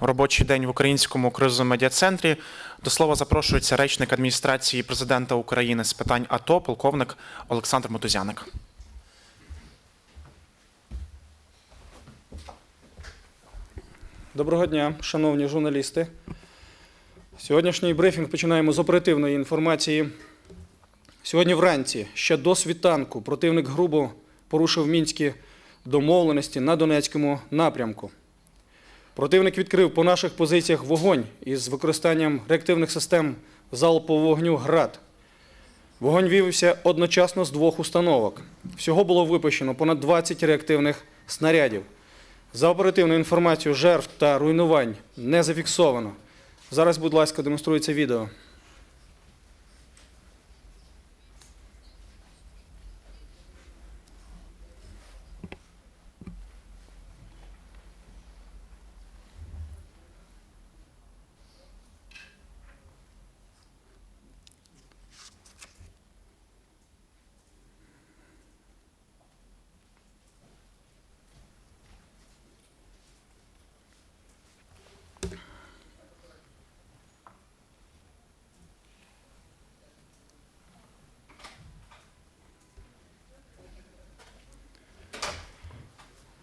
Робочий день в українському кризовому медіа-центрі. До слова запрошується речник адміністрації президента України з питань АТО, полковник Олександр Мотузяник. Доброго дня, шановні журналісти. Сьогоднішній брифінг починаємо з оперативної інформації. Сьогодні вранці, ще до світанку, противник грубо порушив мінські домовленості на Донецькому напрямку. Противник відкрив по наших позиціях вогонь із використанням реактивних систем залпового вогню ГРАД. Вогонь вівся одночасно з двох установок. Всього було випущено понад 20 реактивних снарядів. За оперативною інформацією, жертв та руйнувань не зафіксовано. Зараз, будь ласка, демонструється відео.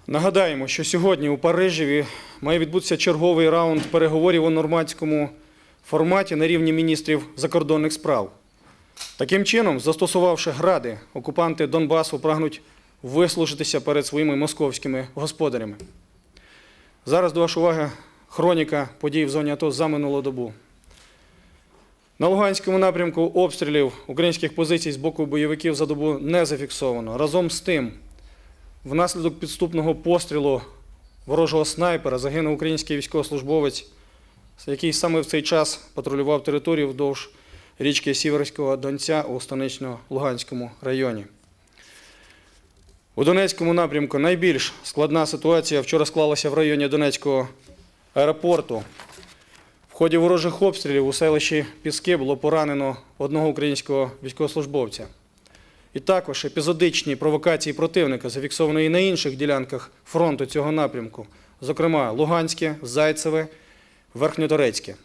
Нагадаємо, що сьогодні у Парижеві має відбутися черговий раунд переговорів у нормандському форматі на рівні міністрів закордонних справ. Таким чином, застосувавши гради, окупанти Донбасу прагнуть вислужитися перед своїми московськими господарями. Зараз до вашої уваги хроніка подій в зоні АТО за минулу добу. На Луганському напрямку обстрілів українських позицій з боку бойовиків за добу не зафіксовано. Разом з тим, Внаслідок підступного пострілу ворожого снайпера загинув український військовослужбовець, який саме в цей час патрулював територію вдовж річки Сіверського Донця у станично-Луганському районі. У Донецькому напрямку найбільш складна ситуація вчора склалася в районі Донецького аеропорту. В ході ворожих обстрілів у селищі Піски було поранено одного українського військовослужбовця. І також епізодичні провокації противника зафіксовані і на інших ділянках фронту цього напрямку, зокрема Луганське, Зайцеве, Верхньодорецьке.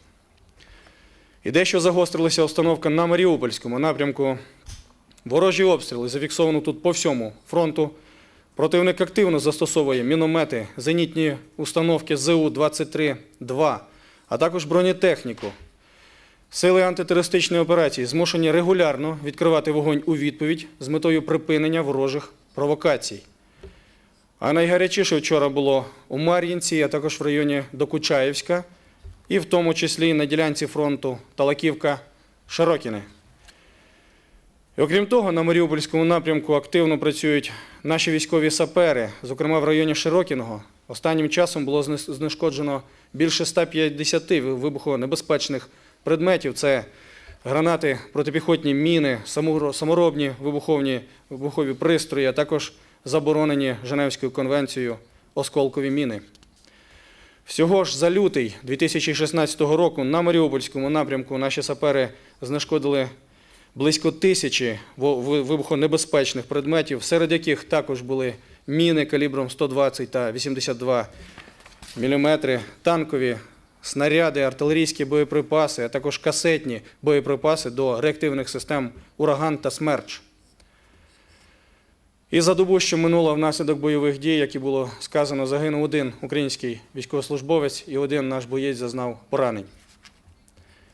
І дещо загострилася установка на Маріупольському напрямку. Ворожі обстріли зафіксовано тут по всьому фронту. Противник активно застосовує міномети, зенітні установки ЗУ-23-2, а також бронетехніку. Сили антитерористичної операції змушені регулярно відкривати вогонь у відповідь з метою припинення ворожих провокацій. А найгарячіше вчора було у Мар'їнці, а також в районі Докучаєвська, і в тому числі на ділянці фронту Талаківка-Широкіне. І окрім того, на Маріупольському напрямку активно працюють наші військові сапери, зокрема в районі Широкіного. Останнім часом було знешкоджено більше 150 вибухонебезпечних предметів. Це гранати, протипіхотні міни, саморобні вибуховні, вибухові пристрої, а також заборонені Женевською конвенцією осколкові міни. Всього ж за лютий 2016 року на Маріупольському напрямку наші сапери знешкодили близько тисячі вибухонебезпечних предметів, серед яких також були міни калібром 120 та 82 мм, танкові снаряди, артилерійські боєприпаси, а також касетні боєприпаси до реактивних систем Ураган та Смерч. І за добу, що минула внаслідок бойових дій, як і було сказано, загинув один український військовослужбовець і один наш боєць зазнав поранень.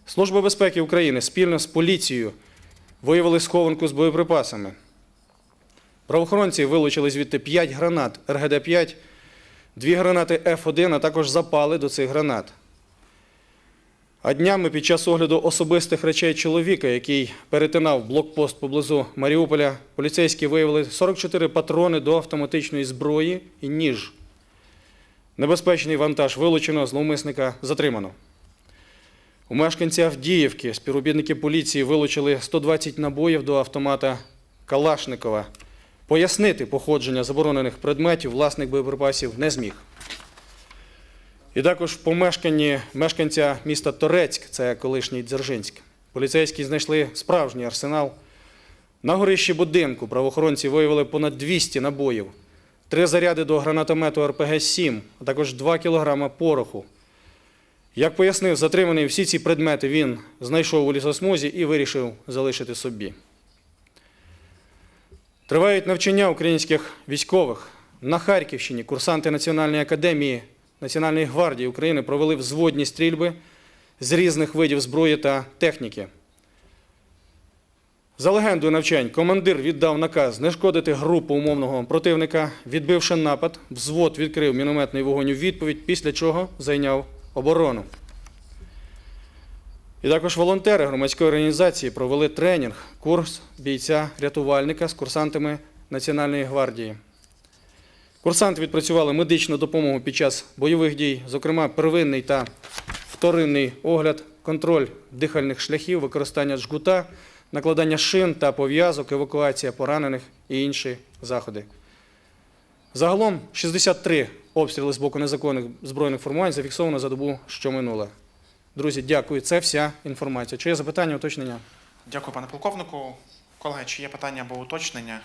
Служба безпеки України спільно з поліцією виявили схованку з боєприпасами. Правоохоронці вилучили звідти 5 гранат РГД-5, 2 гранати Ф1, а також запали до цих гранат. А днями під час огляду особистих речей чоловіка, який перетинав блокпост поблизу Маріуполя, поліцейські виявили 44 патрони до автоматичної зброї і ніж. Небезпечний вантаж вилучено, зловмисника затримано. У мешканця Авдіївки співробітники поліції вилучили 120 набоїв до автомата Калашникова. Пояснити походження заборонених предметів власник боєприпасів не зміг. І також в помешканні мешканця міста Торецьк, це колишній Дзержинськ, поліцейські знайшли справжній арсенал. На горищі будинку правоохоронці виявили понад 200 набоїв, три заряди до гранатомету РПГ-7, а також 2 кілограма пороху, Як пояснив, затриманий всі ці предмети він знайшов у лісосмузі і вирішив залишити собі. Тривають навчання українських військових. На Харківщині курсанти Національної академії Національної гвардії України провели взводні стрільби з різних видів зброї та техніки. За легендою навчань, командир віддав наказ знешкодити групу умовного противника, відбивши напад, взвод відкрив мінометний вогонь у відповідь, після чого зайняв оборону. І також волонтери громадської організації провели тренінг, курс бійця-рятувальника з курсантами Національної гвардії. Курсанти відпрацювали медичну допомогу під час бойових дій, зокрема первинний та вторинний огляд, контроль дихальних шляхів, використання жгута, накладання шин та пов'язок, евакуація поранених і інші заходи. Загалом 63 обстріли з боку незаконних збройних формувань зафіксовано за добу, що минула. Друзі, дякую. Це вся інформація. Чи є запитання, уточнення? Дякую, пане полковнику. Колеги, чи є питання або уточнення?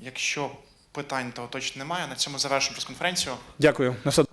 Якщо питань та точно немає, на цьому завершимо прес-конференцію. Дякую. На все